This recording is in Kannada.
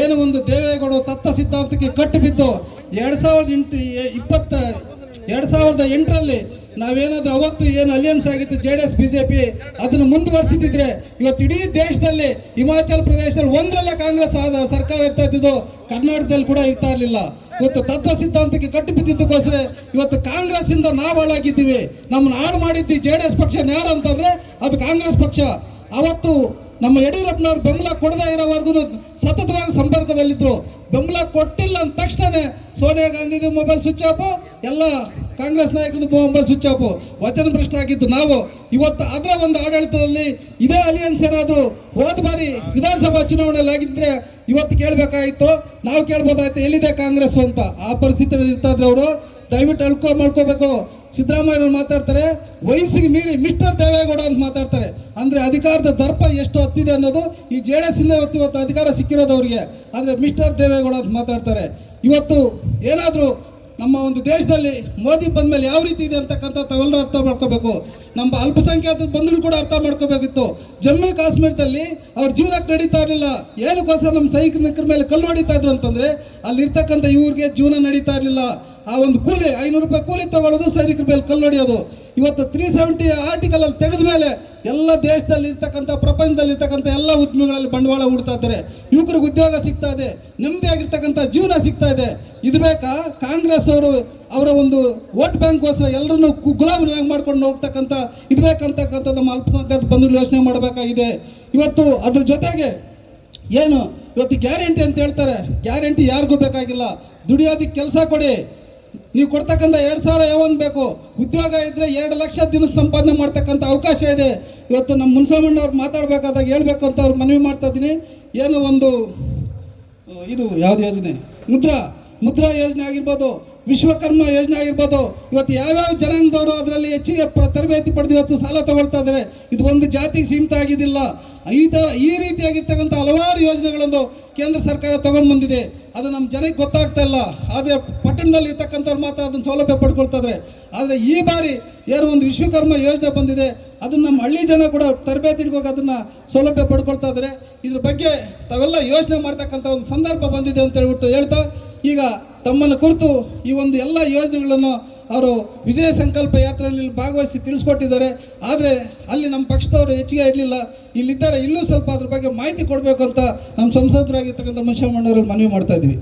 ಏನು ಒಂದು ದೇವೇಗೌಡ ತತ್ವ ಸಿದ್ಧಾಂತಕ್ಕೆ ಕಟ್ಟು ಬಿದ್ದು ಎರಡ್ ಸಾವಿರದ ಎಂಟು ಇಪ್ಪತ್ತ, ಎರಡ್ ಸಾವಿರದ ಎಂಟರಲ್ಲಿ ನಾವೇನಾದ್ರೂ ಅವತ್ತು ಏನು ಅಲಿಯನ್ಸ್ ಆಗಿತ್ತು, ಜೆ ಡಿ ಎಸ್ ಬಿಜೆಪಿ ಅದನ್ನು ಮುಂದುವರಿಸಿದ್ರೆ ಇವತ್ತು ಇಡೀ ದೇಶದಲ್ಲಿ ಹಿಮಾಚಲ ಪ್ರದೇಶದಲ್ಲಿ ಒಂದರಲ್ಲೇ ಕಾಂಗ್ರೆಸ್ ಆದ ಸರ್ಕಾರ ಇರ್ತಾ ಇದ್ದಿದ್ದು ಕರ್ನಾಟಕದಲ್ಲಿ ಕೂಡ ಇರ್ತಾ ಇರಲಿಲ್ಲ. ಇವತ್ತು ತತ್ವ ಸಿದ್ಧಾಂತಕ್ಕೆ ಕಟ್ಟು ಬಿದ್ದಿದ್ದಕ್ಕೋಸ್ಕರ ಇವತ್ತು ಕಾಂಗ್ರೆಸ್ ಇಂದ ನಾವು ಹಾಳಾಗಿದ್ದೀವಿ. ನಮ್ಮನ್ನ ಹಾಳು ಮಾಡಿದ್ದು ಜೆ ಡಿ ಎಸ್ ಪಕ್ಷ ಯಾರು ಅಂತಂದ್ರೆ ಅದು ಕಾಂಗ್ರೆಸ್ ಪಕ್ಷ. ಅವತ್ತು ನಮ್ಮ ಯಡಿಯೂರಪ್ಪನವ್ರು ಬೆಂಬಲ ಕೊಡದೇ ಇರೋವರೆಗೂ ಸತತವಾಗಿ ಸಂಪರ್ಕದಲ್ಲಿದ್ದರು ಬೆಂಬಲ ಕೊಟ್ಟಿಲ್ಲ ಅಂದ ತಕ್ಷಣ ಸೋನಿಯಾ ಗಾಂಧಿದು ಮೊಬೈಲ್ ಸ್ವಿಚ್ ಆಫ್ ಎಲ್ಲ ಕಾಂಗ್ರೆಸ್ ನಾಯಕರದ್ದು ಮೊಬೈಲ್ ಸ್ವಿಚ್ ಆಫ್ ವಚನ ಭ್ರಷ್ಟ ಆಗಿದ್ದು ನಾವು ಇವತ್ತು ಅದರ ಒಂದು ಆಡಳಿತದಲ್ಲಿ ಇದೇ ಅಲಿಯನ್ಸ್ ಏನಾದರೂ ಹೋದ ಬಾರಿ ವಿಧಾನಸಭಾ ಚುನಾವಣೆಯಲ್ಲಿ ಆಗಿದ್ರೆ ಇವತ್ತು ಕೇಳಬೇಕಾಗಿತ್ತು ನಾವು ಕೇಳ್ಬೋದಾಯ್ತು ಎಲ್ಲಿದೆ ಕಾಂಗ್ರೆಸ್ ಅಂತ. ಆ ಪರಿಸ್ಥಿತಿಯಲ್ಲಿ ಇರ್ತಾ ಇದ್ರು ಅವರು ದಯವಿಟ್ಟು ಅಳ್ಕೊ ಮಾಡ್ಕೋಬೇಕು. ಸಿದ್ದರಾಮಯ್ಯ ಮಾತಾಡ್ತಾರೆ, ವಯಸ್ಸಿಗೆ ಮೀರಿ ಮಿಸ್ಟರ್ ದೇವೇಗೌಡ ಅಂತ ಮಾತಾಡ್ತಾರೆ. ಅಂದ್ರೆ ಅಧಿಕಾರದ ದರ್ಪ ಎಷ್ಟು ಹತ್ತಿದೆ ಅನ್ನೋದು ಈ ಜೆ ಡಿ ಎಸ್ ಇವತ್ತು ಇವತ್ತು ಅಧಿಕಾರ ಸಿಕ್ಕಿರೋದು ಅವರಿಗೆ. ಆದರೆ ಮಿಸ್ಟರ್ ದೇವೇಗೌಡ ಅಂತ ಮಾತಾಡ್ತಾರೆ. ಇವತ್ತು ಏನಾದರೂ ನಮ್ಮ ಒಂದು ದೇಶದಲ್ಲಿ ಮೋದಿ ಬಂದ್ಮೇಲೆ ಯಾವ ರೀತಿ ಇದೆ ಅಂತಕ್ಕಂಥ ತಾವೆಲ್ಲರೂ ಅರ್ಥ ಮಾಡ್ಕೋಬೇಕು. ನಮ್ಮ ಅಲ್ಪಸಂಖ್ಯಾತ ಬಂಧುಗಳು ಕೂಡ ಅರ್ಥ ಮಾಡ್ಕೋಬೇಕಿತ್ತು. ಜಮ್ಮು ಕಾಶ್ಮೀರದಲ್ಲಿ ಅವ್ರ ಜೀವನಕ್ಕೆ ನಡೀತಾ ಇರಲಿಲ್ಲ. ಏನಕ್ಕೋಸ್ಕರ ನಮ್ಮ ಸೈನಿಕರ ಮೇಲೆ ಕಲ್ಲು ಹೊಡಿತಾ ಇದ್ರು ಅಂತಂದ್ರೆ ಅಲ್ಲಿರ್ತಕ್ಕಂಥ ಇವ್ರಿಗೆ ಜೀವನ ನಡೀತಾ ಇರಲಿಲ್ಲ. ಆ ಒಂದು ಕೂಲಿ, ಐನೂರು ರೂಪಾಯಿ ಕೂಲಿ ತಗೊಳ್ಳೋದು, ಸೈನಿಕರ ಮೇಲೆ ಕಲ್ಲೊಡೆಯೋದು. ಇವತ್ತು ತ್ರೀ ಸೆವೆಂಟಿ ಆರ್ಟಿಕಲ್ ಅಲ್ಲಿ ತೆಗೆದ ಮೇಲೆ ಎಲ್ಲ ದೇಶದಲ್ಲಿ ಇರ್ತಕ್ಕಂಥ, ಪ್ರಪಂಚದಲ್ಲಿ ಇರ್ತಕ್ಕಂಥ ಎಲ್ಲ ಉದ್ಯಮಗಳಲ್ಲಿ ಬಂಡವಾಳ ಹೂಡ್ತಾ ಇದ್ದಾರೆ. ಯುವಕರಿಗೆ ಉದ್ಯೋಗ ಸಿಗ್ತಾ ಇದೆ ನೆಮ್ಮದಿಯಾಗಿರ್ತಕ್ಕಂಥ ಜೀವನ ಸಿಗ್ತಾ ಇದೆ. ಇದು ಬೇಕಾ? ಕಾಂಗ್ರೆಸ್ ಅವರು ಅವರ ಒಂದು ವೋಟ್ ಬ್ಯಾಂಕ್ಗೋಸ್ಕರ ಎಲ್ಲರನ್ನು ಗುಲಾಮನಾಗಿ ಮಾಡ್ಕೊಂಡು ಹೋಗ್ತಕ್ಕಂಥ, ಇದು ಬೇಕಂತಕ್ಕಂಥ ನಮ್ಮ ಅಲ್ಪಸಂಖ್ಯಾತ ಬಂಧುಗಳು ಯೋಚನೆ ಮಾಡಬೇಕಾಗಿದೆ. ಇವತ್ತು ಅದ್ರ ಜೊತೆಗೆ ಏನು? ಇವತ್ತು ಗ್ಯಾರಂಟಿ ಅಂತ ಹೇಳ್ತಾರೆ. ಗ್ಯಾರಂಟಿ ಯಾರಿಗೂ ಬೇಕಾಗಿಲ್ಲ. ದುಡಿಯೋದಕ್ಕೆ ಕೆಲಸ ಕೊಡಿ. ನೀವು ಕೊಡ್ತಕ್ಕಂಥ ಎರಡು ಸಾವಿರ ಯಾವನ್ ಬೇಕು? ಉದ್ಯೋಗ ಇದ್ರೆ ಎರಡು ಲಕ್ಷ ದಿನಕ್ಕೆ ಸಂಪಾದನೆ ಮಾಡ್ತಕ್ಕಂಥ ಅವಕಾಶ ಇದೆ. ಇವತ್ತು ನಮ್ಮ ಮುನ್ಸಮಣ್ಣವ್ರು ಮಾತಾಡಬೇಕಾದಾಗ ಹೇಳ್ಬೇಕು ಅಂತ ಅವ್ರು ಮನವಿ ಮಾಡ್ತಾ ಇದ್ದೀನಿ. ಏನು ಒಂದು ಇದು ಯಾವ್ದು ಯೋಜನೆ? ಮುದ್ರಾ. ಮುದ್ರಾ ಯೋಜನೆ ಆಗಿರ್ಬೋದು. ವಿಶ್ವಕರ್ಮ ಯೋಜನೆ ಆಗಿರ್ಬೋದು, ಇವತ್ತು ಯಾವ್ಯಾವ ಜನಾಂಗದವರು ಅದರಲ್ಲಿ ಹೆಚ್ಚಿಗೆ ತರಬೇತಿ ಪಡೆದು ಇವತ್ತು ಸಾಲ ತಗೊಳ್ತಾ ಇದ್ದಾರೆ ಇದು ಒಂದು ಜಾತಿಗೆ ಸೀಮಿತ ಆಗಿದ್ದಿಲ್ಲ. ಈ ಥರ ಈ ರೀತಿಯಾಗಿರ್ತಕ್ಕಂಥ ಹಲವಾರು ಯೋಜನೆಗಳನ್ನು ಕೇಂದ್ರ ಸರ್ಕಾರ ತಗೊಂಡು ಬಂದಿದೆ. ಅದು ನಮ್ಮ ಜನಕ್ಕೆ ಗೊತ್ತಾಗ್ತಾ ಇಲ್ಲ. ಆದರೆ ಪಟ್ಟಣದಲ್ಲಿ ಇರ್ತಕ್ಕಂಥವ್ರು ಮಾತ್ರ ಅದನ್ನು ಸೌಲಭ್ಯ ಪಡ್ಕೊಳ್ತಾರೆ ಇದ್ದಾರೆ ಆದರೆ ಈ ಬಾರಿ ಏನೋ ಒಂದು ವಿಶ್ವಕರ್ಮ ಯೋಜನೆ ಬಂದಿದೆ, ಅದನ್ನು ನಮ್ಮ ಹಳ್ಳಿ ಜನ ಕೂಡ ತರಬೇತಿ ಹೋಗಿ ಅದನ್ನು ಸೌಲಭ್ಯ ಪಡ್ಕೊಳ್ತಾ ಇದ್ದಾರೆ ಇದ್ರ ಬಗ್ಗೆ ತಾವೆಲ್ಲ ಯೋಚನೆ ಮಾಡ್ತಕ್ಕಂಥ ಒಂದು ಸಂದರ್ಭ ಬಂದಿದೆ ಅಂತ ಹೇಳ್ಬಿಟ್ಟು ಹೇಳ್ತಾ, ಈಗ ತಮ್ಮನ್ನು ಕುರಿತು ಈ ಒಂದು ಎಲ್ಲ ಯೋಜನೆಗಳನ್ನು ಅವರು ವಿಜಯ ಸಂಕಲ್ಪ ಯಾತ್ರೆಯಲ್ಲಿ ಭಾಗವಹಿಸಿ ತಿಳಿಸ್ಕೊಟ್ಟಿದ್ದಾರೆ. ಆದರೆ ಅಲ್ಲಿ ನಮ್ಮ ಪಕ್ಷದವರು ಹೆಚ್ಚಿಗೆ ಇರಲಿಲ್ಲ. ಇಲ್ಲಿದ್ದಾರೆ, ಇಲ್ಲೂ ಸ್ವಲ್ಪ ಅದ್ರ ಬಗ್ಗೆ ಮಾಹಿತಿ ಕೊಡಬೇಕು ಅಂತ ನಮ್ಮ ಸಂಸದರಾಗಿರ್ತಕ್ಕಂಥ ಮುನ್ಷಮ್ಮಣ್ಣವ್ರಿಗೆ ಮನವಿ ಮಾಡ್ತಾ ಇದ್ವಿ.